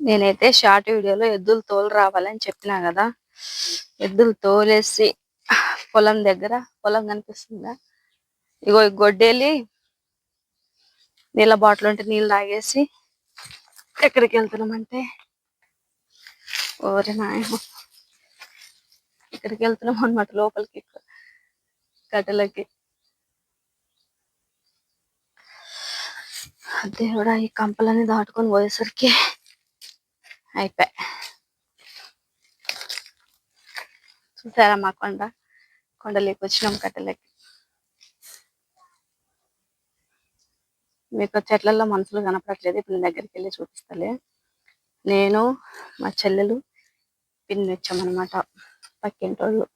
నేనైతే షార్ట్ వీడియోలో ఎద్దులు తోలు రావాలని చెప్పినా కదా. ఎద్దులు తోలేసి పొలం దగ్గర పొలం కనిపిస్తుందా? ఇగో ఈ గొడ్డేలి నీళ్ళ బాటిల్ ఉంటే నీళ్ళు తాగేసి ఎక్కడికి వెళ్తున్నామంటే? ఓరే నాయన ఇక్కడికి వెళ్తున్నాం అన్నమాట లోపలికి కట్టెలకి. దేవుడా ఈ కంపలన్నీ దాటుకొని పోయేసరికి అయిపోయి చూసారా మా కొండ? కొండలోకి వచ్చినాం కట్టెలకి. మీకు చెట్లలో మనుషులు కనపడట్లేదు ఇప్పుడు దగ్గరికి వెళ్ళి చూపిస్తలే. నేను మా చెల్లెలు పిన్ని వచ్చామన్నమాట పక్కింటోళ్ళు.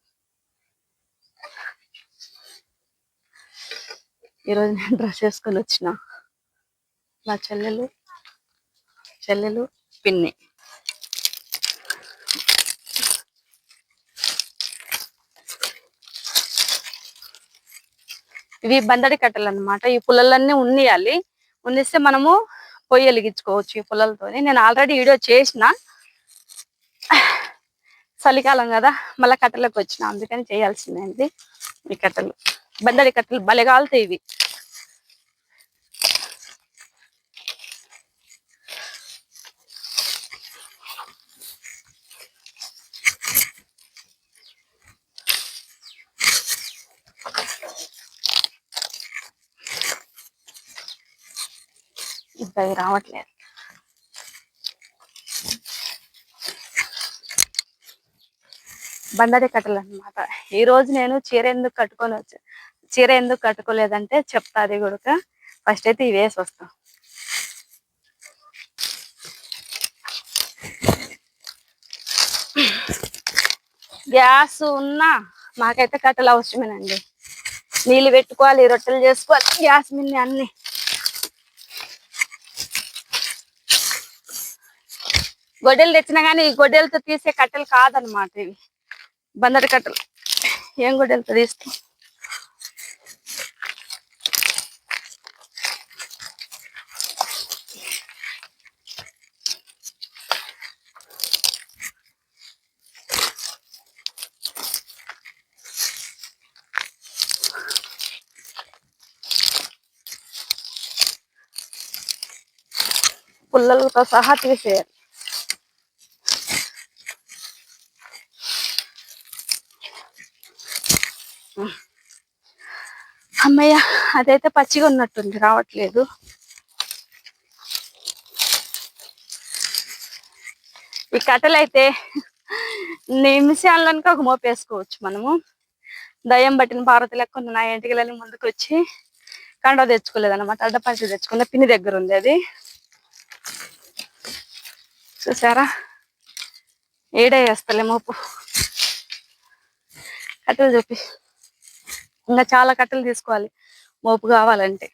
ఈరోజు నేను డ్రెస్ వేసుకొని వచ్చిన మా చెల్లెలు చెల్లెలు పిన్ని. ఇవి బందడి కట్టెలు అన్నమాట. ఈ పుల్లలన్నీ ఉన్నియాలి ఉన్నిస్తే మనము పొయ్యి వెలిగించుకోవచ్చు ఈ పుల్లలతోని. నేను ఆల్రెడీ వీడియో చేసిన చలికాలం కదా మళ్ళీ కట్టెలకు వచ్చిన అందుకని చేయాల్సిందే ఈ కట్టెలు. బందడి కట్టెలు బలగాలతో కాలుతాయి ఇవి. ఇంకా రావట్లేదు. బండరి కట్టలు అన్నమాట. ఈ రోజు నేను చీర ఎందుకు కట్టుకొని వచ్చా చీర ఎందుకు కట్టుకోలేదంటే చెప్తా అది కూడా ఫస్ట్ అయితే ఇవి వేసి వస్తాం గ్యాస్ ఉన్నా మాకైతే కట్టెలు అవసరమేనండి. నీళ్ళు పెట్టుకోవాలి రొట్టెలు చేసుకోవాలి గ్యాస్ మీద అన్ని. గొడ్డలు తెచ్చినా కానీ ఈ గొడ్డలతో తీసే కట్టెలు కాదనమాట ఇవి. బందరి కట్టెలు. ఏం గొడ్డలతో తీస్తాం? పుల్లలతో సహా తీసేయాలి. అమ్మయ్య అదైతే పచ్చిగా ఉన్నట్టుంది రావట్లేదు. ఈ కట్టెలు అయితే నిమిషాలనుక ఒక మోపేసుకోవచ్చు మనము. దయ్యం పట్టిన పార్వతి లెక్క నా ఇంటికి ముందుకు వచ్చి కండ తెచ్చుకోలేదు అనమాట అడ్డపంచి తెచ్చుకున్న పిన్ని దగ్గర ఉంది అది. చూసారా? ఏడే వేస్తలే మోపు. కట్టెలు చూపి. ఇంకా చాలా కట్టెలు తీసుకోవాలి. మోపు కావాలంటే.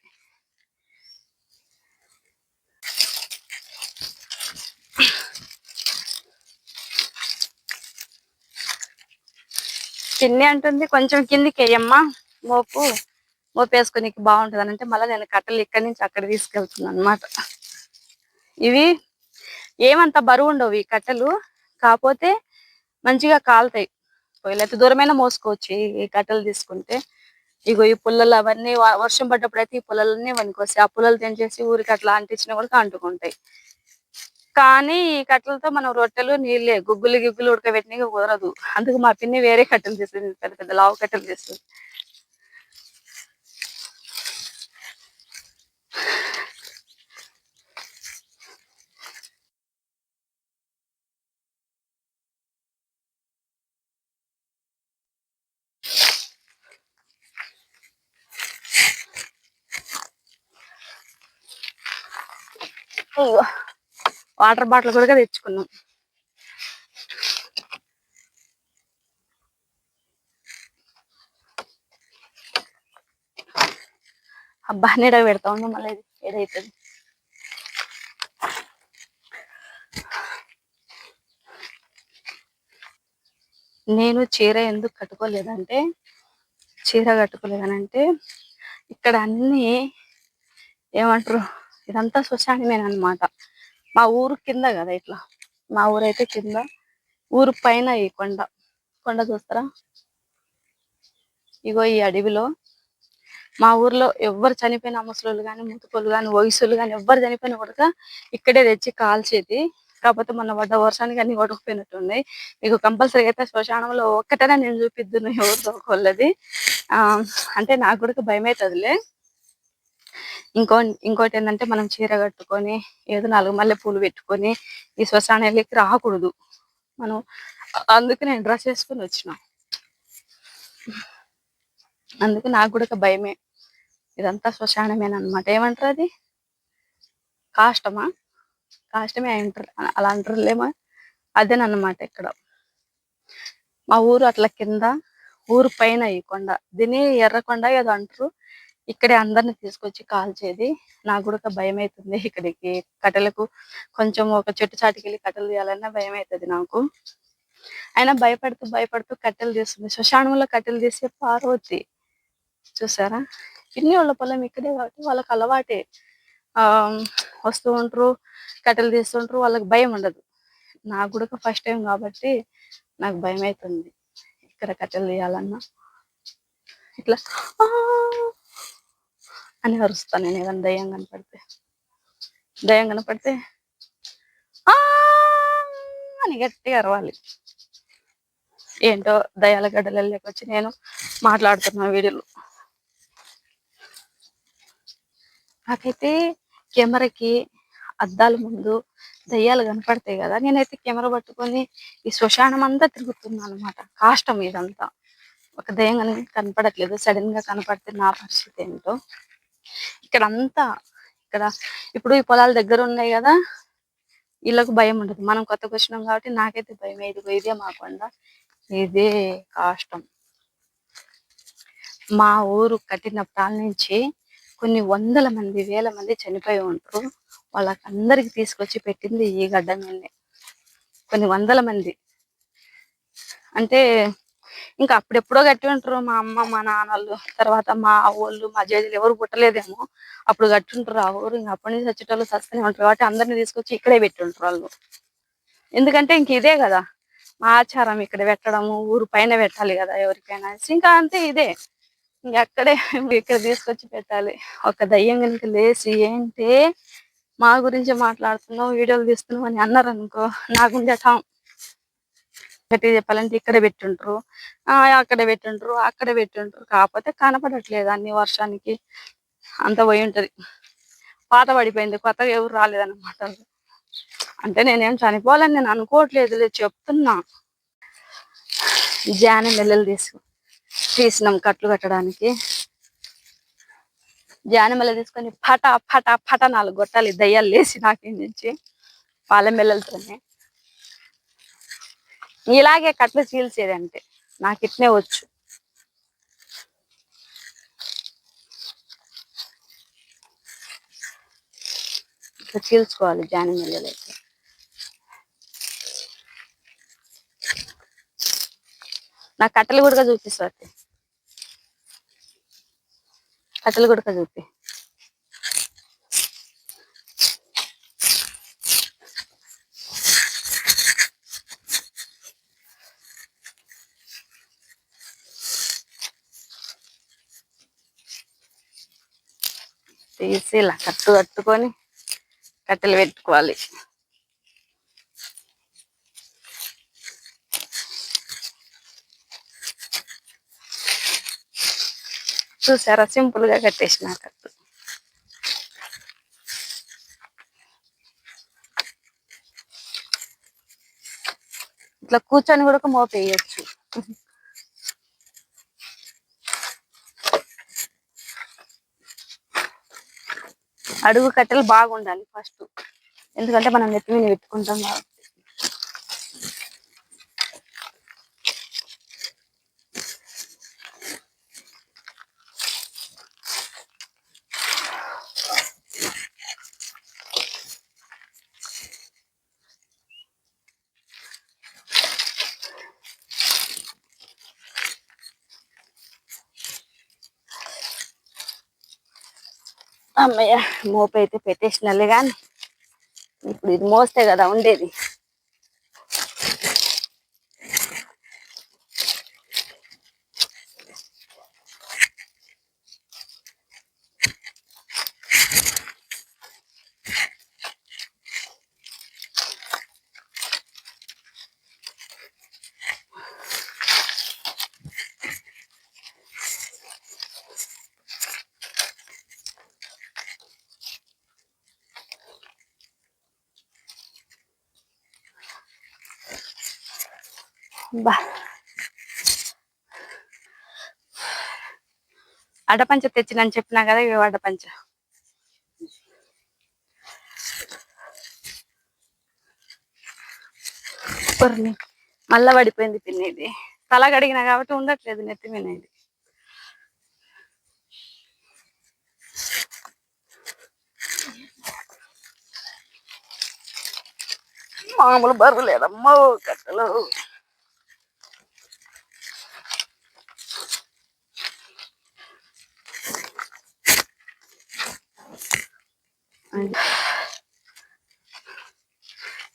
పిన్ని అంటుంది కొంచెం కిందికి వేయమ్మా మోపు మోపు వేసుకునికి బాగుంటుంది అని అంటే మళ్ళీ నేను కట్టెలు ఇక్కడి నుంచి అక్కడ తీసుకెళ్తున్నాను అనమాట ఇవి ఏమంత బరువు ఉండవు ఈ కట్టెలు. కాకపోతే మంచిగా కాలుతాయి. లేకపోతే దూరమైన మోసుకోవచ్చు ఈ- ఈ కట్టెలు తీసుకుంటే. ఇగో ఈ పుల్లలు అవన్నీ వర్షం పడ్డప్పుడు అయితే ఈ పుల్లలన్నీ వస్తాయి ఆ పుల్లలు తెంచేసి ఊరికి అట్లా అంటించినా కూడా అంటుకుంటాయి. కానీ ఈ కట్టెలతో మనం రొట్టెలు నీళ్ళే గుగ్గులు గిగ్గులు ఉడకబెట్టిన కుదరదు. అందుకు మా పిన్ని వేరే కట్టెలు చేస్తుంది పెద్ద పెద్ద లావు కట్టెలు చేస్తుంది ఇగో వాటర్ బాటిల్ కూడా తెచ్చుకున్నాం. అబ్బా నీడ పెడతా ఉండు మళ్ళీ ఇది ఏడైతుంది. నేను చీర ఎందుకు కట్టుకోలేదంటే చీర కట్టుకోలేదనంటే ఇక్కడ అన్ని ఏమంటారు? ఇదంతా శ్మశానమేనమాట మా ఊరు కింద కదా ఇట్లా. మా ఊరైతే కింద. ఊరు పైన ఈ కొండ. కొండ చూస్తారా? ఇగో ఈ అడవిలో మా ఊర్లో ఎవ్వరు చనిపోయిన ముసలోళ్ళు కానీ ముతుకోళ్ళు కానీ వయసులు కానీ ఎవ్వరు చనిపోయిన కూడా ఇక్కడే తెచ్చి కాల్చేది. కాకపోతే మొన్న పడ్డ వర్షానికి అన్ని కొట్టుకుపోయినట్టున్నాయి. మీకు కంపల్సరీ అయితే శ్మశానంలో ఒక్కటనే నేను చూపిద్దును ఎవరితో ఒకళ్ళది. ఆ అంటే నాకు కూడా భయం అవుతుందిలే ఇంకో ఇంకోటి ఏంటంటే మనం చీర కట్టుకొని ఏదో నాలుగు మల్లె పూలు పెట్టుకొని ఈ శ్మశానాలకి రాకూడదు. మనం అందుకు నేను డ్రెస్ వేసుకొని వచ్చిన. అందుకు నాకు కూడా ఒక భయమే. ఇదంతా శ్మశానమేనమాట ఏమంటారు అది? కాష్టమా? కాష్టమే అంటారు అలా అంటారులేమో. అదేనమాట ఇక్కడ. మా ఊరు అట్లా కింద ఊరు పైన ఈ కొండ. దీన్ని ఎర్రకొండ ఏదో అంటారు. ఇక్కడే అందరిని తీసుకొచ్చి కాల్చేది నాకు కూడా భయం అవుతుంది ఇక్కడికి కట్టెలకు కొంచెం ఒక చెట్టు చాటుకి వెళ్ళి కట్టెలు తీయాలన్నా భయం అవుతుంది నాకు. అయినా భయపడుతూ భయపడుతూ కట్టెలు తీస్తుంది. శ్మశానంలో కట్టెలు తీసే పార్వతి చూసారా? పిన్ని వాళ్ళ పొలం ఇక్కడే కాబట్టి వాళ్ళకి అలవాటే. ఆ వస్తూ ఉంటారు కట్టెలు తీస్తుంటారు వాళ్ళకి భయం ఉండదు. నాకు కూడా ఫస్ట్ టైం కాబట్టి నాకు భయం అవుతుంది ఇక్కడ కట్టెలు తీయాలన్నా. ఇట్లా అని అరుస్తాను నేను ఏదైనా దయ్యం కనపడితే. దయ్యం కనపడితే "ఆ" అని గట్టిగా అరవాలి. ఏంటో దయాల గడ్డలలోకి వచ్చి నేను మాట్లాడుతున్నా వీడియోలో. నాకైతే కెమెరాకి అద్దాల ముందు దయ్యాలు కనపడతాయి కదా నేనైతే కెమెరా పట్టుకొని ఈ శ్మశానం అంతా తిరుగుతున్నాను అనమాట కాష్టం ఇదంతా. ఒక దయ్యం కనపడట్లేదు. సడన్గా కనపడితే నా పరిస్థితి ఏంటో. ఇక్కడ అంతా ఇక్కడ ఇప్పుడు ఈ పొలాల దగ్గర ఉన్నాయి కదా వీళ్ళకు భయం ఉండదు. మనం కొత్తగా వచ్చినాం కాబట్టి నాకైతే భయం. ఇదిగో ఇదే మాకుండా ఇదే కాష్టం. మా ఊరు కట్టినప్పటి నుంచి కొన్ని వందల మంది వేల మంది చనిపోయి ఉంటారు వాళ్ళకందరికి తీసుకొచ్చి పెట్టింది ఈ గడ్డ మీదనే. కొన్ని వందల మంది. అంటే ఇంకా అప్పుడెప్పుడో కట్టి ఉంటారు మా అమ్మ మా నాన్నలు తర్వాత మా వాళ్ళు మా జేజులు ఎవరు పుట్టలేదేమో. అప్పుడు కట్టి ఉంటారు ఆ ఊరు. ఇంకా అప్పటి నుంచి వచ్చేటోళ్ళు సస్తనే ఉంటారు కాబట్టి అందరిని తీసుకొచ్చి ఇక్కడే పెట్టి ఉంటారు వాళ్ళు. ఎందుకంటే ఇంక ఇదే కదా మా ఆచారం ఇక్కడ పెట్టడము ఊరు పైన పెట్టాలి కదా ఎవరికైనా ఇంకా అంతే ఇదే. ఇంక అక్కడే ఇక్కడ తీసుకొచ్చి పెట్టాలి. ఒక దయ్యం కనుక లేచి ఏంటి మా గురించి మాట్లాడుతున్నావు వీడియోలు తీస్తున్నావు అని అన్నారు అనుకో నాకుండే టాం గట్టిగా చెప్పాలంటే ఇక్కడ పెట్టుంటారు ఆ అక్కడ పెట్టుంటారు అక్కడ పెట్టుంటారు కాకపోతే కనపడట్లేదు అన్ని వర్షానికి. అంత పోయి ఉంటది. పాత పడిపోయింది కొత్తగా ఎవరు రాలేదన్నమాట. అంటే నేనేం చనిపోవాలని నేను అనుకోవట్లేదు చెప్తున్నా. జాని నెల్లలు తీసుకు తీసినాం కట్లు కట్టడానికి. జానమెల్ల తీసుకొని పట పట పట నాలుగు గొట్టాలి దయ్యాలు లేచి నాకేం నుంచి పాలమెల్లలతోనే ఇలాగే కట్లు చీల్చేది అంటే నాకు ఇట్నే వచ్చు. ఇట్లా చీల్చుకోవాలి జాని మెల్లలు అయితే. నాకు కట్టెలు కూడా చూపిస్తా కట్టెలు కూడా చూపి. తీసి ఇలా కట్టు కట్టుకొని కట్టెలు పెట్టుకోవాలి. చూసారా? సింపుల్గా కట్టేసిన కట్టు. ఇట్లా కూర్చొని కూడా మోపేయచ్చు. అడుగు కట్టెలు బాగుండాలి ఫస్ట్ ఎందుకంటే మనం నెత్తి మీద పెట్టుకుంటాం కాబట్టి. అమ్మయ్య మోపు అయితే పెట్టేసినలే కానీ ఇప్పుడు ఇది మోస్తే కదా ఉండేది. అడపంచ తెచ్చినని చెప్పినా కదా ఇవి అడపంచ కొర్ని మళ్ళా పడిపోయింది పిన్ని ఇది తల కడిగిన కాబట్టి ఉండట్లేదు నెత్తి మీద ఇది. మామూలు బరువు లేదమ్మో కట్టలు.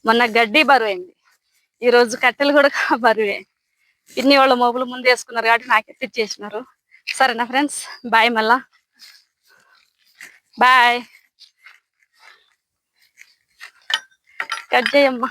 మొన్న గడ్డి బరువైంది. ఈ రోజు కట్టెలు కూడా బరువే. పిన్ని వాళ్ళ మోపులు ముందు వేసుకున్నారు కాబట్టి నాకు ఎత్తిచ్చేసినారు సరేనా ఫ్రెండ్స్? బాయ్ మళ్ళా. బాయ్. కట్ చేయమ్మా.